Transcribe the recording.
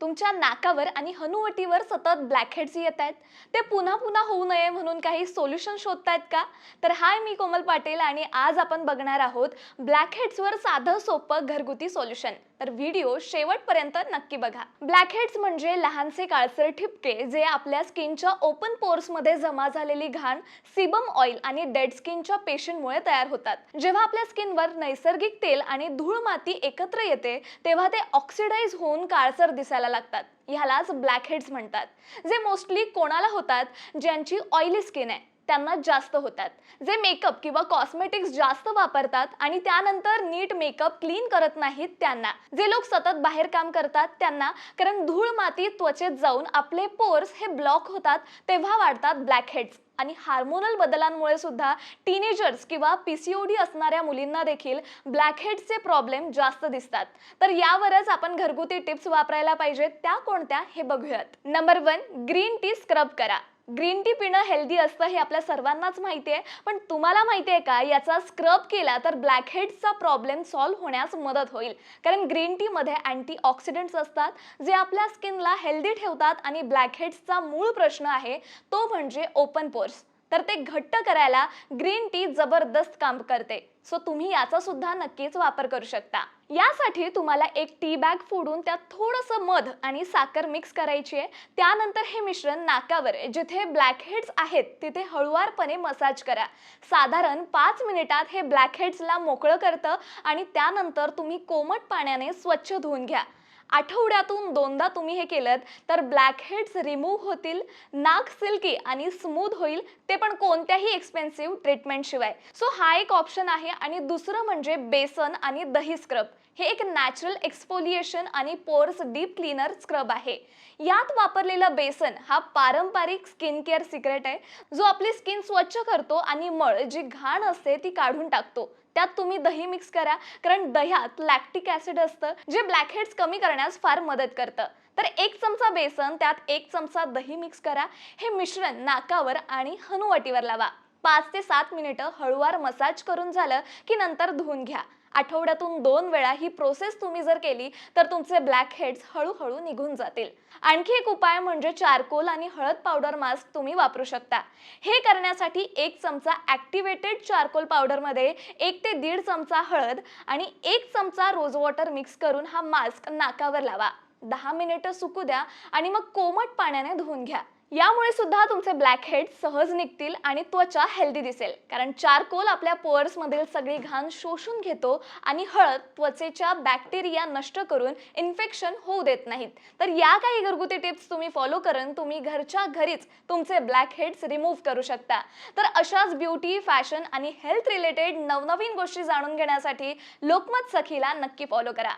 तुमच्या नाकावर आणि हनुवटीवर सतत ब्लॅकहेड्स येत आहेत. ते पुन्हा पुन्हा होऊ नये म्हणून काही सोल्युशन शोधतायत का? तर हाय मी कोमल पाटील आणि आज आपण बघणार आहोत ब्लॅकहेड्सवर साधं सोपं घरगुती सोल्युशन तर व्हिडिओ शेवटपर्यंत नक्की बघा. ब्लॅकहेड्स म्हणजे लहानसे काळसर ठिपके जे आपल्या स्किनच्या ओपन पोर्समध्ये जमा झालेली घाण सिबम ऑइल आणि डेड स्किनच्या पेशींमुळे तयार होतात. जेव्हा आपल्या स्किनवर नैसर्गिक तेल आणि धूळ माती एकत्र येते तेव्हा ते ऑक्सिडाइज होऊन काळसर दिसायला लागतात. ह्यालाच ब्लॅकहेड्स म्हणतात. जे मोस्टली कोणाला होतात? ज्यांची ऑइली स्किन आहे. त्यांना जास्त होतात. जे मेकअप किंवा कॉस्मेटिक्स जास्त वापरतात आणि त्यानंतर नीट मेकअप क्लीन करत नाहीत त्यांना. जे लोक सतत बाहेर काम करतात त्यांना कारण धूळ माती त्वचेत जाऊन आपले पोर्स हे ब्लॉक होतात तेव्हा वाढतात ब्लॅकहेड्स आणि हार्मोनल बदलांमुळे सुद्धा टीनेजर्स किंवा पी सी ओ डी असणाऱ्या मुलींना देखील ब्लॅकहेड्सचे प्रॉब्लेम जास्त दिसतात. तर यावरच आपण घरगुती टिप्स वापरायला पाहिजेत त्या कोणत्या हे बघूयात. Number one green tea scrub करा. ग्रीन टी पिणं हेल्दी असतं हे आपल्या सर्वांनाच माहिती आहे. पण तुम्हाला माहिती आहे का? याचा स्क्रब केला तर ब्लॅकहेड्सचा प्रॉब्लेम सॉल्व्ह होण्यास मदत होईल. कारण ग्रीन टीमध्ये अँटीऑक्सिडंट्स असतात जे आपल्या स्किनला हेल्दी ठेवतात आणि ब्लॅकहेड्सचा मूळ प्रश्न आहे तो म्हणजे ओपन पोर्स तर ते घट्ट करायला ग्रीन टी जबरदस्त काम करते. सो तुम्ही याचा सुद्धा नक्कीच वापर करू शकता. यासाठी तुम्हाला एक टी बॅग फोडून त्यात थोडंसं मध आणि साखर मिक्स करायची आहे. त्यानंतर हे मिश्रण नाकावर जिथे ब्लॅकहेड्स आहेत तिथे हळुवारपणे मसाज करा. साधारण पाच मिनिटात हे ब्लॅकहेड्सला मोकळं करतं आणि त्यानंतर तुम्ही कोमट पाण्याने स्वच्छ धुवून घ्या. आठवड्यातून दोनदा तुम्ही हे केलं तर ब्लॅकहेड्स रिमूव्ह होतील नाक सिल्की आणि स्मूथ होईल ते पण कोणत्याही एक्सपेन्सिव्ह ट्रीटमेंट शिवाय. सो हा एक ऑप्शन आहे आणि दुसरं म्हणजे बेसन आणि दही स्क्रब हे एक नॅचरल एक्सफोलिएशन आणि पोर्स डीप क्लीनर स्क्रब आहे. यात वापरलेला बेसन हा पारंपरिक स्किन केअर सिक्रेट आहे जो आपली स्किन स्वच्छ करतो आणि मळ जी घाण असते ती काढून टाकतो. त्यात तुम्ही दही मिक्स करा. कारण दह्यात लॅक्टिक ऍसिड असतं जे ब्लॅकहेड्स कमी करण्यास फार मदत करतं. तर एक चमचा बेसन त्यात एक चमचा दही मिक्स करा. हे मिश्रण नाकावर आणि हनुवटीवर लावा. पाच ते सात मिनिटं हळुवार मसाज करून झालं की नंतर धुवून घ्या. आठवड्यातून दोन वेळा ही प्रोसेस तुम्ही जर केली तर तुमचे ब्लॅक हेड्स हळूहळू निघून जातील. आणखी एक उपाय म्हणजे चारकोल आणि हळद पावडर मास्क तुम्ही वापरू शकता. हे करण्यासाठी एक चमचा ॲक्टिवेटेड चारकोल पावडरमध्ये एक ते दीड चमचा हळद आणि एक चमचा रोज वॉटर मिक्स करून हा मास्क नाकावर लावा. दहा मिनिटं सुकू द्या आणि मग कोमट पाण्याने धुवून घ्या. यामुळे सुद्धा तुमचे ब्लॅक हेड सहज निघतील आणि त्वचा हेल्दी दिसेल. कारण चारकोल आपल्या पोअर्समधील सगळी घाण शोषून घेतो आणि हळद त्वचेच्या बॅक्टेरिया नष्ट करून इन्फेक्शन होऊ देत नाहीत. तर या काही घरगुती टिप्स तुम्ही फॉलो करून तुम्ही घरच्या घरीच तुमचे ब्लॅक हेड्स रिमूव्ह करू शकता. तर अशाच ब्युटी फॅशन आणि हेल्थ रिलेटेड नवनवीन गोष्टी जाणून घेण्यासाठी लोकमत सखीला नक्की फॉलो करा.